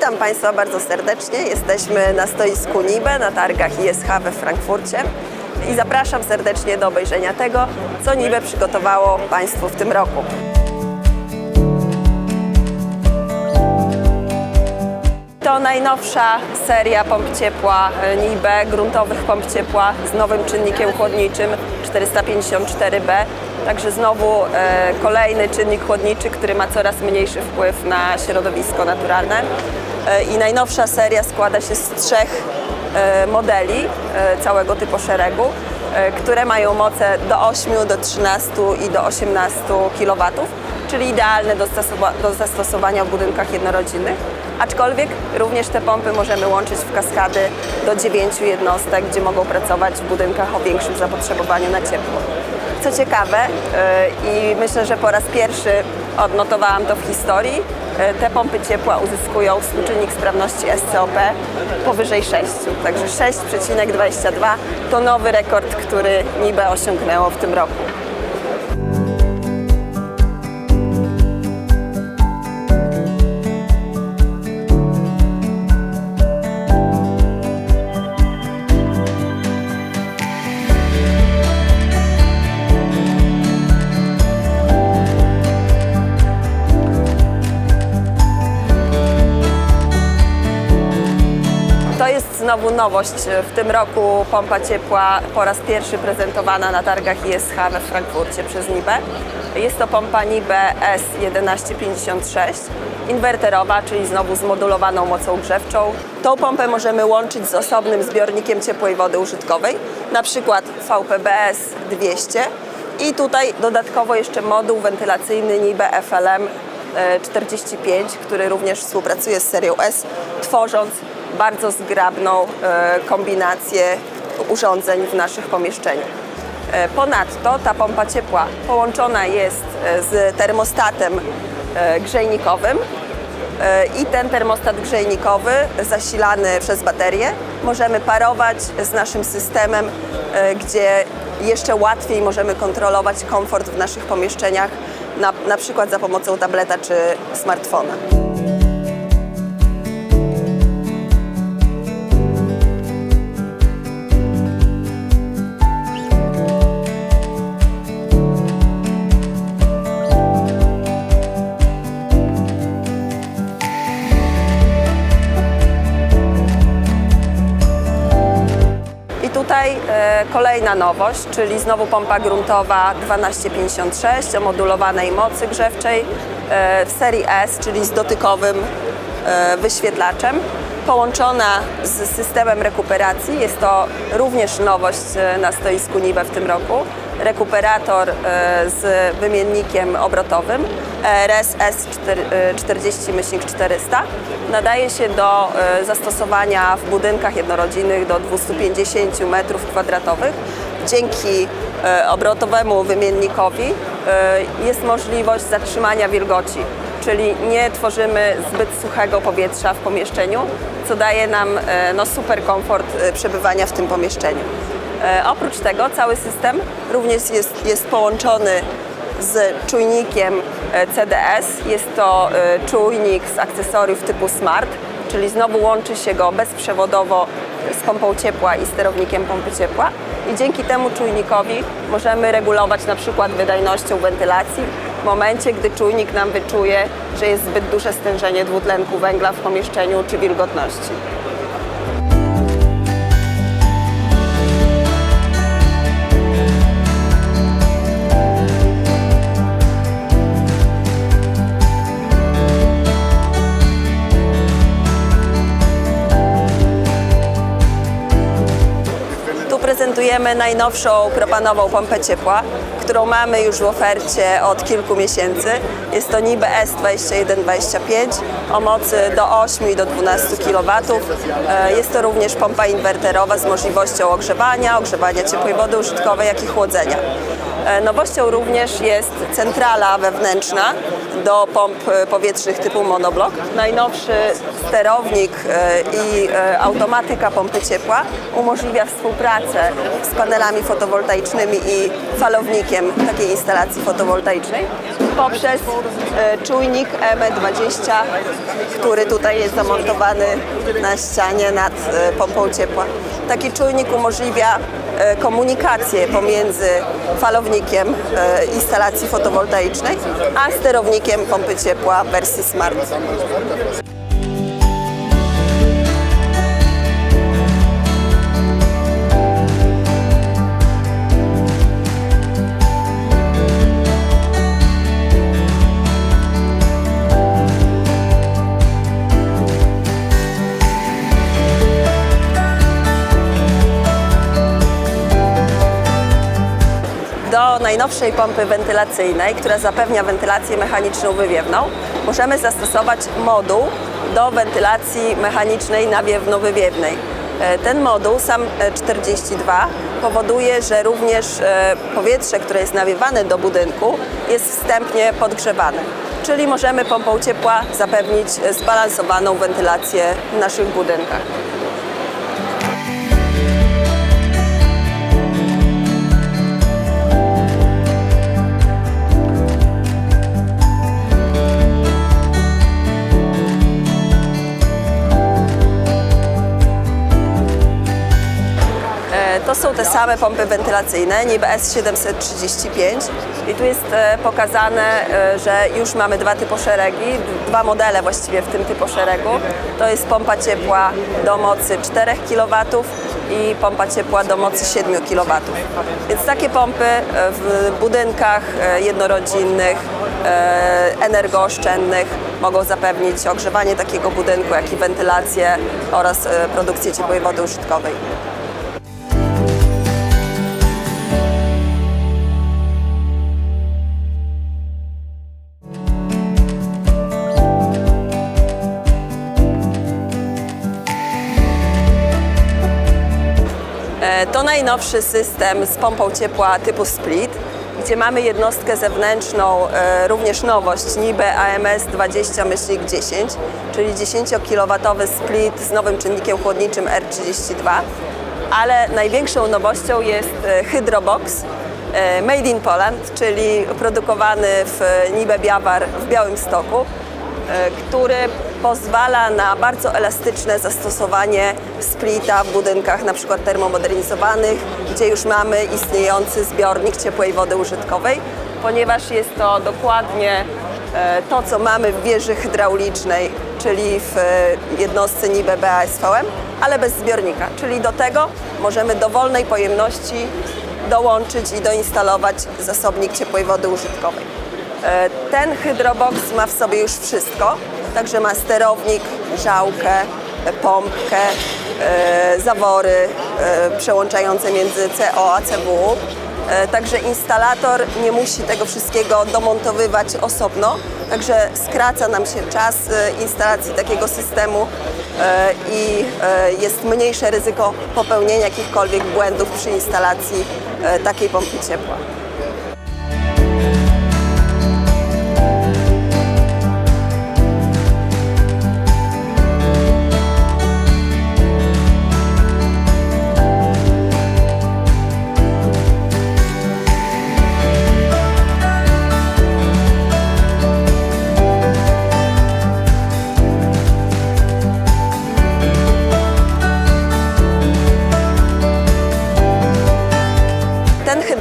Witam Państwa bardzo serdecznie. Jesteśmy na stoisku NIBE na targach ISH we Frankfurcie i zapraszam serdecznie do obejrzenia tego, co NIBE przygotowało Państwu w tym roku. To najnowsza seria pomp ciepła e, NIBE, gruntowych pomp ciepła z nowym czynnikiem chłodniczym 454B. Także znowu e, kolejny czynnik chłodniczy, który ma coraz mniejszy wpływ na środowisko naturalne. E, I najnowsza seria składa się z trzech e, modeli e, całego typu szeregu, które mają moce do 8, do 13 i do 18 kW, czyli idealne do, do zastosowania w budynkach jednorodzinnych. Aczkolwiek również te pompy możemy łączyć w kaskady do 9 jednostek, gdzie mogą pracować w budynkach o większym zapotrzebowaniu na ciepło. Co ciekawe i myślę, że po raz pierwszy odnotowałam to w historii, te pompy ciepła uzyskują współczynnik sprawności SCOP powyżej 6. Także 6,22 to nowy rekord, który NIBE osiągnęło w tym roku. Znowu nowość. W tym roku pompa ciepła po raz pierwszy prezentowana na targach ISH we Frankfurcie przez NIBE. Jest to pompa NIBE S1156, inwerterowa, czyli znowu z modulowaną mocą grzewczą. Tą pompę możemy łączyć z osobnym zbiornikiem ciepłej wody użytkowej, na przykład VPBS 200 i tutaj dodatkowo jeszcze moduł wentylacyjny NIBE FLM e, 45, który również współpracuje z serią S, tworząc bardzo zgrabną e, kombinację urządzeń w naszych pomieszczeniach. E, Ponadto ta pompa ciepła połączona jest e, z termostatem grzejnikowym i ten termostat grzejnikowy zasilany przez baterię możemy parować z naszym systemem, gdzie jeszcze łatwiej możemy kontrolować komfort w naszych pomieszczeniach, na, na przykład za pomocą tableta czy smartfona. Kolejna nowość, czyli znowu pompa gruntowa 1256 o modulowanej mocy grzewczej e, w serii S, czyli z dotykowym e, wyświetlaczem, połączona z systemem rekuperacji. Jest to również nowość e, na stoisku NIBE w tym roku. Rekuperator e, z wymiennikiem obrotowym RS S40-400 nadaje się do e, zastosowania w budynkach jednorodzinnych do 250 m2. Dzięki e, obrotowemu wymiennikowi e, jest możliwość zatrzymania wilgoci, czyli nie tworzymy zbyt suchego powietrza w pomieszczeniu, co daje nam e, no, super komfort e, przebywania w tym pomieszczeniu. E, Oprócz tego cały system również jest, jest połączony z czujnikiem e, CDS. Jest to e, czujnik z akcesoriów typu Smart, czyli znowu łączy się go bezprzewodowo z pompą ciepła i sterownikiem pompy ciepła. I dzięki temu czujnikowi możemy regulować na przykład wydajnością wentylacji w momencie, gdy czujnik nam wyczuje, że jest zbyt duże stężenie dwutlenku węgla w pomieszczeniu czy wilgotności. Tu prezentujemy najnowszą propanową pompę ciepła, którą mamy już w ofercie od kilku miesięcy. Jest to NIBE S2125 o mocy do 8 i do 12 kW. E, Jest to również pompa inwerterowa z możliwością ogrzewania, ogrzewania ciepłej wody użytkowej, jak i chłodzenia. E, Nowością również jest centrala wewnętrzna do pomp e, powietrznych typu monoblok. Najnowszy sterownik i automatyka pompy ciepła umożliwia współpracę z panelami fotowoltaicznymi i falownikiem takiej instalacji fotowoltaicznej. poprzez e, czujnik ME20, który tutaj jest zamontowany na ścianie nad e, pompą ciepła. Taki czujnik umożliwia e, komunikację pomiędzy falownikiem instalacji fotowoltaicznej a sterownikiem pompy ciepła wersji Smart. Najnowszej pompy wentylacyjnej, która zapewnia wentylację mechaniczną wywiewną, możemy zastosować moduł do wentylacji mechanicznej nawiewno-wywiewnej. E, Ten moduł, sam e, 42, powoduje, że również e, powietrze, które jest nawiewane do budynku, jest wstępnie podgrzewane. Czyli możemy pompą ciepła zapewnić e, zbalansowaną wentylację w naszych budynkach. To są te same pompy wentylacyjne, NIB S735 i tu jest e, pokazane, e, że już mamy dwa typoszeregi, dwa modele właściwie w tym typoszeregu. To jest pompa ciepła do mocy 4 kW i pompa ciepła do mocy 7 kW. Więc takie pompy e, w budynkach jednorodzinnych, energooszczędnych mogą zapewnić ogrzewanie takiego budynku, jak i wentylację oraz produkcję ciepłej wody użytkowej. Najnowszy system z pompą ciepła typu split, gdzie mamy jednostkę zewnętrzną, e, również nowość NIBE AMS 20-10, czyli 10 kW split z nowym czynnikiem chłodniczym R32. Ale największą nowością jest e, Hydrobox e, Made in Poland, czyli produkowany w NIBE Biawar w Białymstoku e, który pozwala na bardzo elastyczne zastosowanie splita w budynkach na przykład termomodernizowanych, gdzie już mamy istniejący zbiornik ciepłej wody użytkowej, ponieważ jest to dokładnie e, to, co mamy w wieży hydraulicznej, czyli w e, jednostce NIBE BASVM, ale bez zbiornika. Czyli do tego możemy dowolnej pojemności dołączyć i doinstalować zasobnik ciepłej wody użytkowej. E, Ten hydrobox ma w sobie już wszystko, także ma sterownik, grzałkę, e, pompkę, e, zawory e, przełączające między CO a CW. E, Także instalator nie musi tego wszystkiego domontowywać osobno, także skraca nam się czas instalacji takiego systemu i jest mniejsze ryzyko popełnienia jakichkolwiek błędów przy instalacji takiej pompy ciepła.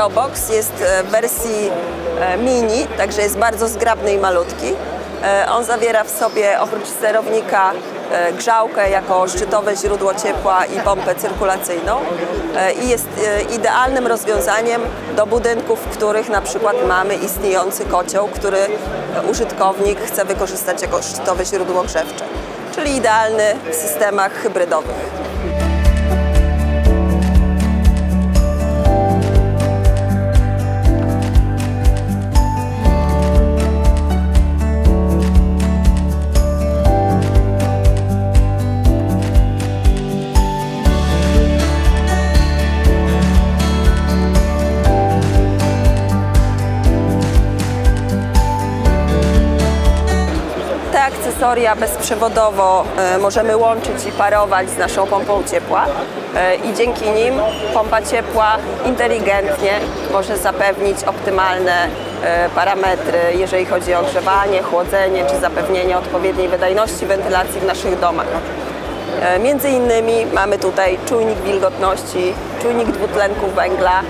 Ten hydrobox jest e, w wersji e, mini, także jest bardzo zgrabny i malutki. E, On zawiera w sobie oprócz sterownika grzałkę jako szczytowe źródło ciepła i pompę cyrkulacyjną i jest idealnym rozwiązaniem do budynków, w których na przykład mamy istniejący kocioł, który użytkownik chce wykorzystać jako szczytowe źródło grzewcze, czyli idealny w systemach hybrydowych. Akcesoria bezprzewodowo e, możemy łączyć i parować z naszą pompą ciepła e, i dzięki nim pompa ciepła inteligentnie może zapewnić optymalne e, parametry, jeżeli chodzi o ogrzewanie, chłodzenie czy zapewnienie odpowiedniej wydajności wentylacji w naszych domach. Między innymi mamy tutaj czujnik wilgotności, czujnik dwutlenku węgla,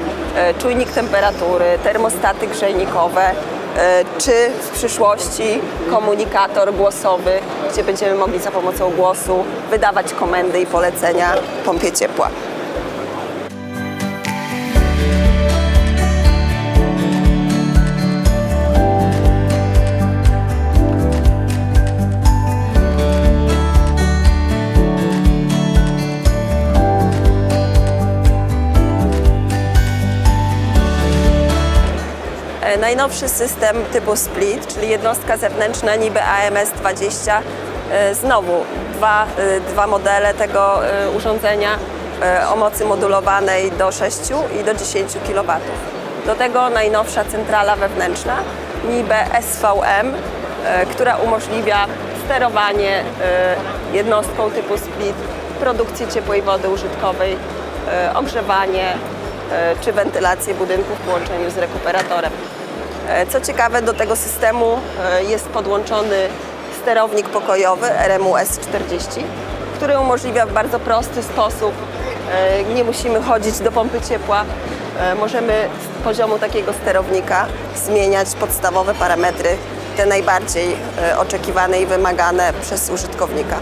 czujnik temperatury, termostaty grzejnikowe, czy w przyszłości komunikator głosowy, gdzie będziemy mogli za pomocą głosu wydawać komendy i polecenia pompie ciepła. Najnowszy system typu split, czyli jednostka zewnętrzna niby AMS-20. E, Znowu dwa, e, dwa modele tego e, urządzenia e, o mocy modulowanej do 6 i do 10 kW. Do tego najnowsza centrala wewnętrzna NIBE SVM, e, która umożliwia sterowanie e, jednostką typu split, produkcję ciepłej wody użytkowej, e, ogrzewanie, e, czy wentylację budynku w połączeniu z rekuperatorem. E, Co ciekawe, do tego systemu e, jest podłączony sterownik pokojowy RMU S40, który umożliwia w bardzo prosty sposób, e, nie musimy chodzić do pompy ciepła, możemy z poziomu takiego sterownika zmieniać podstawowe parametry, te najbardziej oczekiwane i wymagane przez użytkownika.